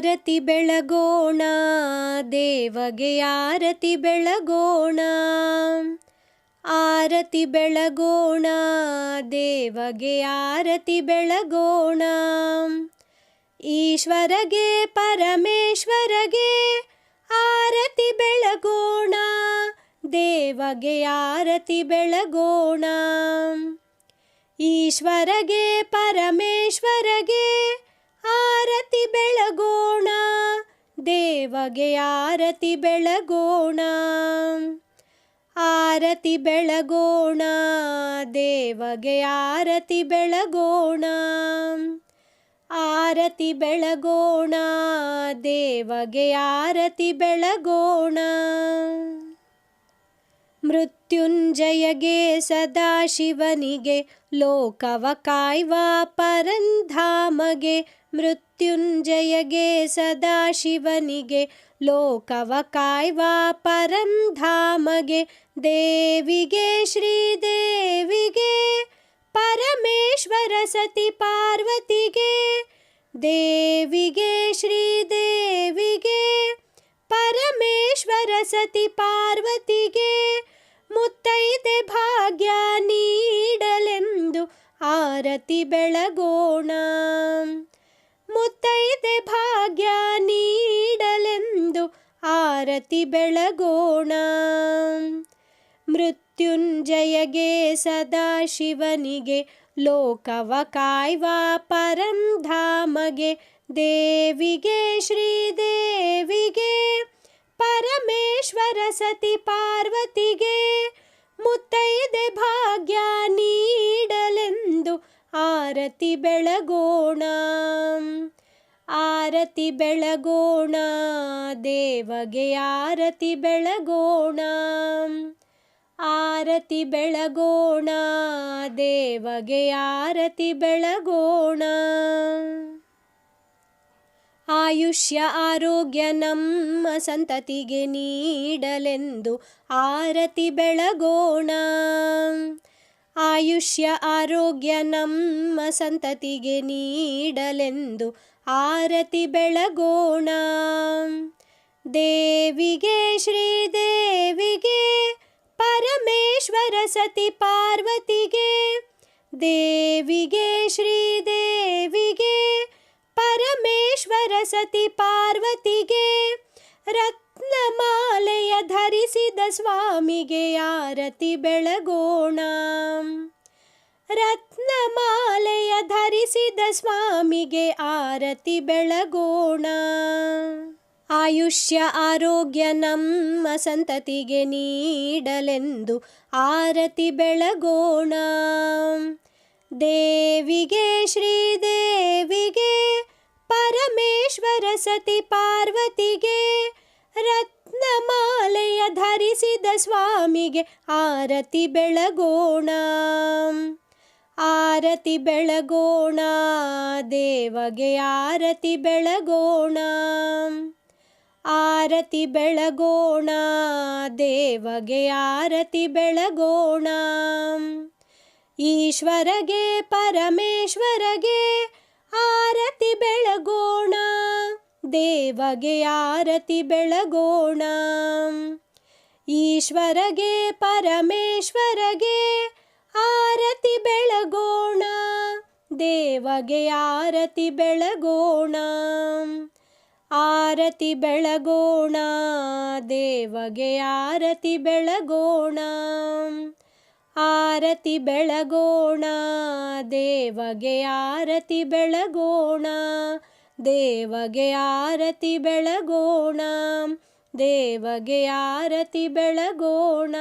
ಆರತಿ ಬೆಳಗೋಣ, ದೇವಗೆ ಆರತಿ ಬೆಳಗೋಣ. ಆರತಿ ಬೆಳಗೋಣ, ದೇವಗೆ ಆರತಿ ಬೆಳಗೋಣ. ಈಶ್ವರಗೆ, ಪರಮೇಶ್ವರಗೆ ಆರತಿ ಬೆಳಗೋಣ, ದೇವಗೆ ಆರತಿ ಬೆಳಗೋಣ. ಈಶ್ವರಗೆ, ಪರಮೇಶ್ವರಗೆ ಆರತಿ ಬೆಳಗೋಣ ಆರತಿ ಬೆಳಗೋಣ, ದೇವಗೆ ಆರತಿ ಬೆಳಗೋಣ ಆರತಿ ಬೆಳಗೋಣ, ದೇವಗೆ ಆರತಿ ಬೆಳಗೋಣ. ಮೃತ್ಯುಂಜಯಗೆ ಸದಾಶಿವನಿಗೆ ಲೋಕವ ಕಾಯ್ವ ಪರಂಧಾಮಗೆ ಮೃತ್ಯುಂಜಯಗೆ ಸದಾಶಿವನಿಗೆ ಲೋಕವ ಕಾಯ್ವ ಪರಂಧಾಮಗೆ ದೇವಿಗೆ ಶ್ರೀದೇವಿಗೆ ಪರಮೇಶ್ವರ ಸತಿ ಪಾರ್ವತಿಗೆ ದೇವಿಗೆ ಶ್ರೀದೇವಿಗೆ ಪರಮೇಶ್ವರ ಸತಿ ಪಾರ್ವತಿಗೆ ಮುತ್ತೈದೆ ಭಾಗ್ಯ ನೀಡಲೆಂದು ಆರತಿ ಬೆಳಗೋಣ ಆರತಿ ಬೆಳಗೋಣ. ಮೃತ್ಯುಂಜಯಗೆ ಸದಾಶಿವನಿಗೆ ಲೋಕವ ಕಾಯ್ವ ಪರಂಧಾಮಗೆ, ದೇವಿಗೆ, ಶ್ರೀದೇವಿಗೆ, ಪರಮೇಶ್ವರ ಸತಿ ಪಾರ್ವತಿಗೆ, ಮುತ್ತೈದೆ ಭಾಗ್ಯ ನೀಡಲೆಂದು ಆರತಿ ಬೆಳಗೋಣ. ಆರತಿ ಬೆಳಗೋಣ, ದೇವಗೆ ಆರತಿ ಬೆಳಗೋಣ. ಆರತಿ ಬೆಳಗೋಣ, ದೇವಗೆ ಆರತಿ ಬೆಳಗೋಣ. ಆಯುಷ್ಯ, ಆರೋಗ್ಯ ನಮ್ಮ ಸಂತತಿಗೆ ನೀಡಲೆಂದು ಆರತಿ ಬೆಳಗೋಣ. ಆಯುಷ್ಯ ಆರೋಗ್ಯ ನಮ್ಮ ಸಂತತಿಗೆ ನೀಡಲೆಂದು ಆರತಿ ಬೆಳಗೋಣ. ದೇವಿಗೆ, ಶ್ರೀದೇವಿಗೆ, ಪರಮೇಶ್ವರ ಸತಿ ಪಾರ್ವತಿಗೆ, ದೇವಿಗೆ, ಶ್ರೀದೇವಿಗೆ, ಪರಮೇಶ್ವರ ಸತಿ ಪಾರ್ವತಿಗೆ ಧರಿಸಿದ ಸ್ವಾಮಿಗೆ ಆರತಿ ಬೆಳಗೋಣ. ರತ್ನಮಾಲೆಯ ಧರಿಸಿದ ಸ್ವಾಮಿಗೆ ಆರತಿ ಬೆಳಗೋಣ. ಆಯುಷ್ಯ ಆರೋಗ್ಯ ನಮ್ಮ ಸಂತತಿಗೆ ನೀಡಲೆಂದು ಆರತಿ ಬೆಳಗೋಣ. ದೇವಿಗೆ, ಶ್ರೀದೇವಿಗೆ, ಪರಮೇಶ್ವರ ಸತಿ ಪಾರ್ವತಿಗೆ ಧರಿಸಿದ ಸ್ವಾಮಿಗೆ ಆರತಿ ಬೆಳಗೋಣ. ಆರತಿ ಬೆಳಗೋಣ, ದೇವಗೆ ಆರತಿ ಬೆಳಗೋಣ. ಆರತಿ ಬೆಳಗೋಣ, ದೇವಗೆ ಆರತಿ ಬೆಳಗೋಣ. ಈಶ್ವರಗೆ, ಪರಮೇಶ್ವರಗೆ ಆರತಿ ಬೆಳಗೋಣ. ದೇವಗೆ ಆರತಿ ಬೆಳಗೋಣ. ಈಶ್ವರಗೆ, ಪರಮೇಶ್ವರಗೆ ಆರತಿ ಬೆಳಗೋಣ, ದೇವಗೆ ಆರತಿ ಬೆಳಗೋಣ. ಆರತಿ ಬೆಳಗೋಣ, ದೇವಗೆ ಆರತಿ ಬೆಳಗೋಣ. ಆರತಿ ಬೆಳಗೋಣ, ದೇವಗೆ ಆರತಿ ಬೆಳಗೋಣ, ದೇವಗೆ ಆರತಿ ಬೆಳಗೋಣ. ದೇವಗೆ ಆರತಿ ಬೆಳಗೋಣ